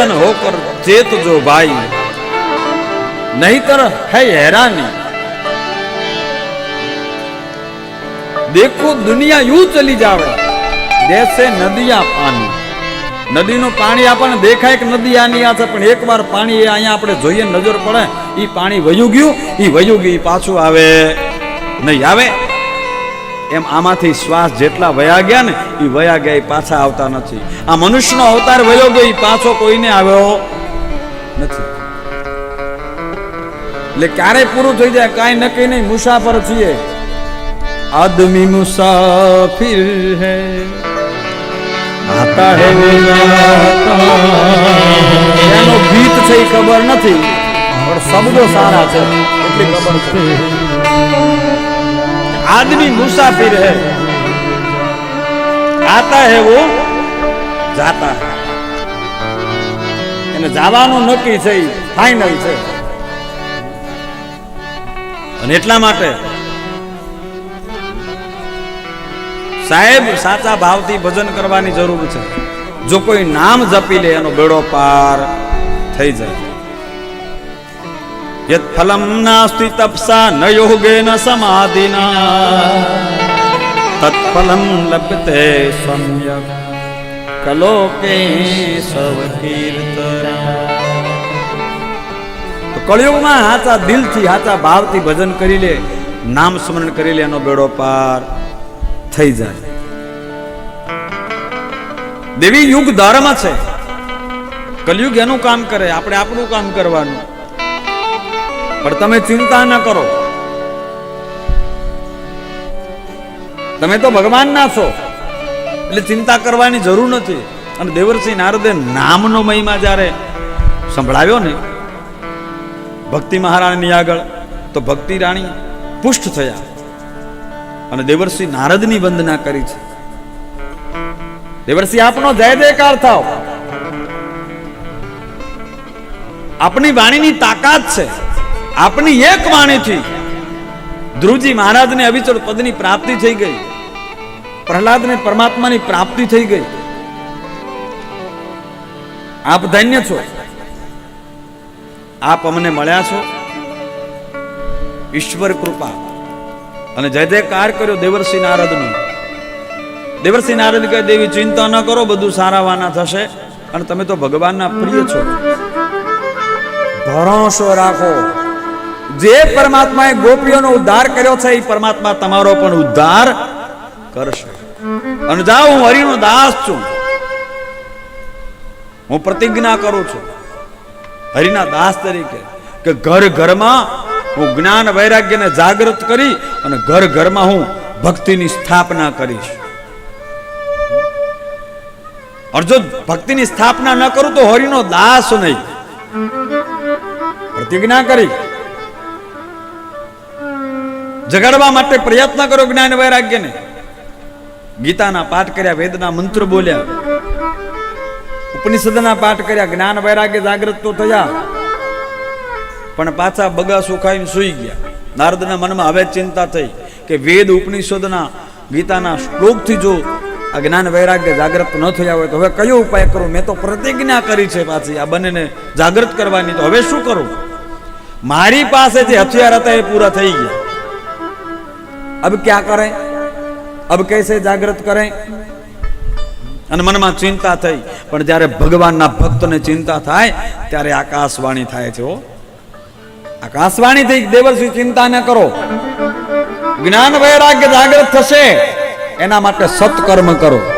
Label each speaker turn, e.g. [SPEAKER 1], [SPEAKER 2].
[SPEAKER 1] સદન હોકર ચેત જો ભાઈ. નહીતર હૈ હેરાની. દેખો દુનિયા યુ ચલી જાવે. દેશે નદિયા પાણી. નદીનું પાણી આપણને દેખાય કે નદી આની આ છે, પણ એકવાર પાણી અહીંયા આપણે જોઈએ, નજર પડે એ પાણી વયું ગયું એ વયું ગયું પાછું આવે. નહીં આવે? એમ આમાંથી શ્વાસ જેટલા વયા ગયા ને એ વયા ગયા એ પાછા આવતા નથી. આ મનુષ્યનો અવતાર વયો ગયો એ પાછો કોઈને આવ્યો નથી. એટલે ક્યારે પૂરું થઈ જાય, કાંઈ નક્કી નહીં, મુસાફર છીએ. આદમી મુસાફિર હે. આતા હે એનો ગીત છે એ ખબર નથી, પણ શબ્દો સારા છે, એટલી ખબર છે. આદમી मुसाफिर है। आता है वो, जाता है। એને જવાનું નક્કી છે ફાઇનલ છે. અને એટલા માટે સાહેબ સાચા ભાવથી ભજન કરવાની જરૂર છે. જો કોઈ નામ જપી લે, એનો બેડો પાર થઈ જાય. યત ફલમ નાસ્તિ તપસા ન યોગે ન સમાધિના તત્ફલમ લભતે સમ્યક કલોકે તો કળિયુગમાં હાચા દિલથી હાચા ભાવથી ભજન કરી લે નામ સ્મરણ કરી લે એનો બેડો પાર થઈ જાય દેવી યુગ ધર્મ છે કલયુગ એનું કામ કરે આપણે આપણું કામ કરવાનું પણ તમે ચિંતા ન કરો. તમે તો ભગવાનના છો. એટલે ચિંતા કરવાની જરૂર નથી. અને દેવરસિંહ નારદે નામનો મહિમા જ્યારે સંભળાવ્યો ને, ભક્તિ મહારાણીની આગળ, તો ભક્તિ રાણી પુષ્ટ થયા. અને દેવરસિંહ નારદની વંદના કરી છે. દેવરસિંહ, આપનો જય જયકાર થાવ. આપણી વાણીની તાકાત છે. આપની એક વાણીથી ધ્રુવજી મહારાજને અવિચળ પદની પ્રાપ્તિ થઈ ગઈ. પ્રહલાદને પરમાત્માની પ્રાપ્તિ થઈ ગઈ. આપ ધન્ય છો. આપ અમને મળ્યા છો. ઈશ્વર કૃપા. અને જય જયકાર કર્યો દેવરસિંહ નારદનો. દેવરસિંહ નારદ કહે, દેવી, ચિંતા ન કરો, બધું સારા વાના થશે. અને તમે તો ભગવાનના પ્રિય છો. ભરોસો રાખો. જે પરમાત્માએ ગોપીઓનો ઉદ્ધાર કર્યો છે એ પરમાત્મા તમારો પણ ઉદ્ધાર કરશે. અને જાઓ, હું હરિનો દાસ છું. હું પ્રતિજ્ઞા કરું છું હરિના દાસ તરીકે કે ઘર ઘરમાં હું જ્ઞાન વૈરાગ્યને જાગૃત કરી અને ઘર ઘરમાં હું ભક્તિની સ્થાપના કરીશ. અને જો ભક્તિની સ્થાપના ન કરું તો હરિનો દાસ નહીં. પ્રતિજ્ઞા કરી. જગાડવા માટે પ્રયત્ન કરો જ્ઞાન વૈરાગ્યને. ગીતાના પાઠ કર્યા, વેદના મંત્ર બોલ્યા. ઉપનિષદના પાઠ કર્યા, જ્ઞાન વૈરાગ્ય જાગૃત તો થયા. પણ પાછા બગા સુખાઈને સૂઈ ગયા. નારદના મનમાં હવે ચિંતા થઈ કે વેદ ઉપનિષદના ગીતાના શ્લોકથી જો આ જ્ઞાન વૈરાગ્ય જાગૃત ન થયા હોય તો હવે કયો ઉપાય કરું? મેં તો પ્રતિજ્ઞા કરી છે પાછી આ બંનેને જાગૃત કરવાની. તો હવે શું કરું? મારી પાસે જે હથિયાર હતા એ પૂરા થઈ ગયા. અબ ક્યાં કરે અબ કૈસે જાગૃત કરે અને મનમાં ચિંતા થઈ. પણ જ્યારે ભગવાનના ભક્તને ચિંતા થાય, ત્યારે આકાશવાણી થાય છે આકાશવાણી થઈ, દેવર્ષિ ચિંતા ન કરો. જ્ઞાન વૈરાગ્ય જાગૃત થશે. એના માટે સત્કર્મ કરો.